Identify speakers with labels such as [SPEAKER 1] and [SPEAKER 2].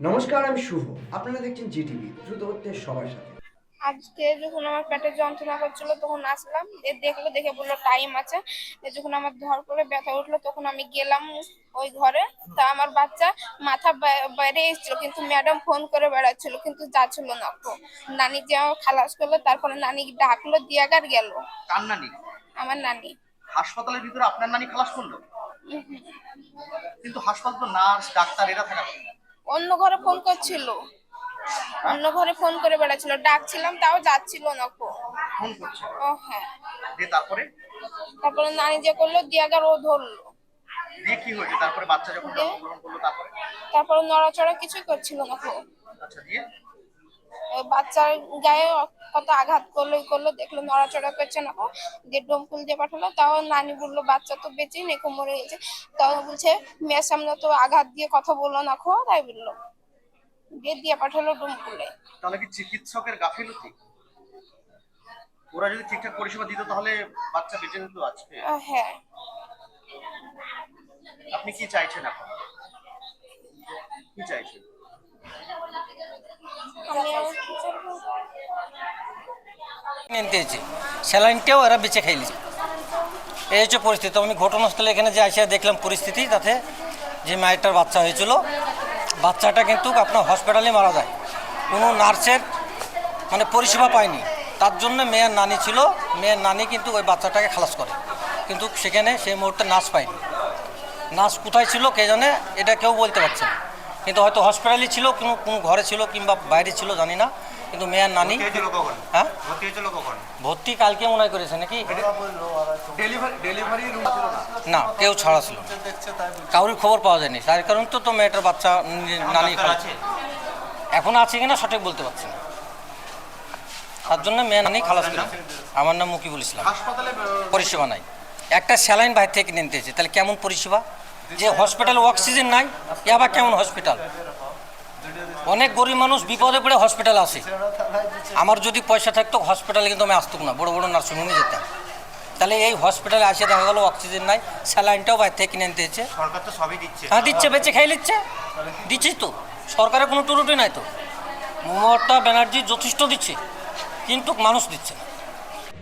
[SPEAKER 1] নমস্কার আমি শুভ। আপনারা দেখছেন জিটিভি দ্রুত হচ্ছে সবার সাথে।
[SPEAKER 2] আজকে যখন আমার পেটে যন্ত্রণা করছিল তখন আসলাম এ দেখল দেখে বলল টাইম আছে। এ যখন আমার ধর করে ব্যথা উঠল তখন আমি গেলাম ওই ঘরে। তা আমার বাচ্চা মাথা বাইরে এসেছিল কিন্তু ম্যাডাম ফোন করে বেড়াচ্ছিল কিন্তু যাচ্ছিল না তো নানি যে আমার খালাস করল তারপরে নানি ডাকলো দিয়াগার গেল।
[SPEAKER 3] কার নানি?
[SPEAKER 2] আমার নানি।
[SPEAKER 3] হাসপাতালের ভিতরে আপনার নানি খালাস করল? কিন্তু হাসপাতাল তো নার্স ডাক্তার এরা থাকা।
[SPEAKER 2] অন্য ঘরে ফোন করছিল। অন্য ঘরে ফোন করে বেড়াচ্ছিল। ডাকছিলাম তাও যাচ্ছিল না কো।
[SPEAKER 3] ফোন করছে?
[SPEAKER 2] ও হ্যাঁ।
[SPEAKER 3] দিয়ে তারপরে?
[SPEAKER 2] তারপরে নানি যে করল দিয়াগার ও ধরলো।
[SPEAKER 3] দিয়ে কি হয়েছে? তারপরে বাচ্চা যখন জন্মগ্রহণ করল তারপরে?
[SPEAKER 2] তারপরে নড়াচড়া কিছুই করছিল না কো।
[SPEAKER 3] আচ্ছা দিয়ে?
[SPEAKER 2] বাচ্চার গায়ে কত আঘাত করল করল দেখল নড়াচড়া করছে না। দিয়ে ডোমকুল দিয়ে পাঠালো তাও নানি বলল বাচ্চা তো বেঁচেই নেই কো মরে গেছে। তাও বলছে মেয়ের সামনে তো আঘাত দিয়ে কথা বলল না খো তাই বলল। দিয়ে দিয়ে পাঠালো ডোমকুলে
[SPEAKER 3] তাহলে কি চিকিৎসকের গাফিলতি? ওরা যদি ঠিকঠাক পরিষেবা দিত তাহলে বাচ্চা বেঁচে যেত আজকে?
[SPEAKER 2] হ্যাঁ।
[SPEAKER 3] আপনি কি চাইছেন এখন? কি চাইছেন?
[SPEAKER 4] নিতেছি স্যালাইনটাও এরা বেঁচে খাইলিছে এই হচ্ছে পরিস্থিতি। আমি ঘটনাস্থলে এখানে যে আসে দেখলাম পরিস্থিতি, তাতে যে মায়েরটার বাচ্চা হয়েছিল, বাচ্চাটা কিন্তু আপনার হসপিটালে মারা যায়। কোনো নার্সের মানে পরিষেবা পায়নি। তার জন্য মেয়ের নানি ছিল। মেয়ের নানি কিন্তু ওই বাচ্চাটাকে খালাস করে। কিন্তু সেখানে সেই মুহূর্তে নার্স পায়নি। নার্স কোথায় ছিল কে জানে, এটা কেউ বলতে পারছে না। কিন্তু হয়তো হসপিটালে ছিল কোনো কোনো ঘরে ছিল কিংবা বাইরে ছিল জানি না। কিন্তু মেয়ের নানি। হ্যাঁ?
[SPEAKER 3] ভর্তি
[SPEAKER 4] ভর্তি কালকে মনে হয় করেছে নাকি?
[SPEAKER 3] না?
[SPEAKER 4] কেউ ছাড়া ছিল না। কারোর খবর পাওয়া যায়নি। তার কারণ তো তো মেয়েটার বাচ্চা নানি এখন আছে কিনা সঠিক বলতে পারছি না। তার জন্য মেয়ে নানি খালাস আমার নাম মুকিবুল ইসলাম। পরিষেবা নাই। একটা স্যালাইন বাইরে থেকে নিতেছে তাহলে কেমন পরিষেবা? যে হসপিটাল অক্সিজেন নাই এ আবার কেমন হসপিটাল অনেক গরিব মানুষ বিপদে পড়ে হসপিটাল আসে আমার যদি পয়সা থাকতো হসপিটালে কিন্তু আমি আসতাম না বড় বড় নার্সিংহোমে যেতাম। তাহলে এই হসপিটালে আসে দেখা গেলো অক্সিজেন নাই স্যালাইনটাও বাইরে থেকে কিনে নিতে হয়েছে
[SPEAKER 3] সরকার তো সবই দিচ্ছে।
[SPEAKER 4] হ্যাঁ দিচ্ছে বেঁচে খাই নিচ্ছে। দিচ্ছিস তো। সরকারের কোনো টুরুটি নাই তো। মমতা ব্যানার্জি যথেষ্ট দিচ্ছে কিন্তু মানুষ দিচ্ছে না।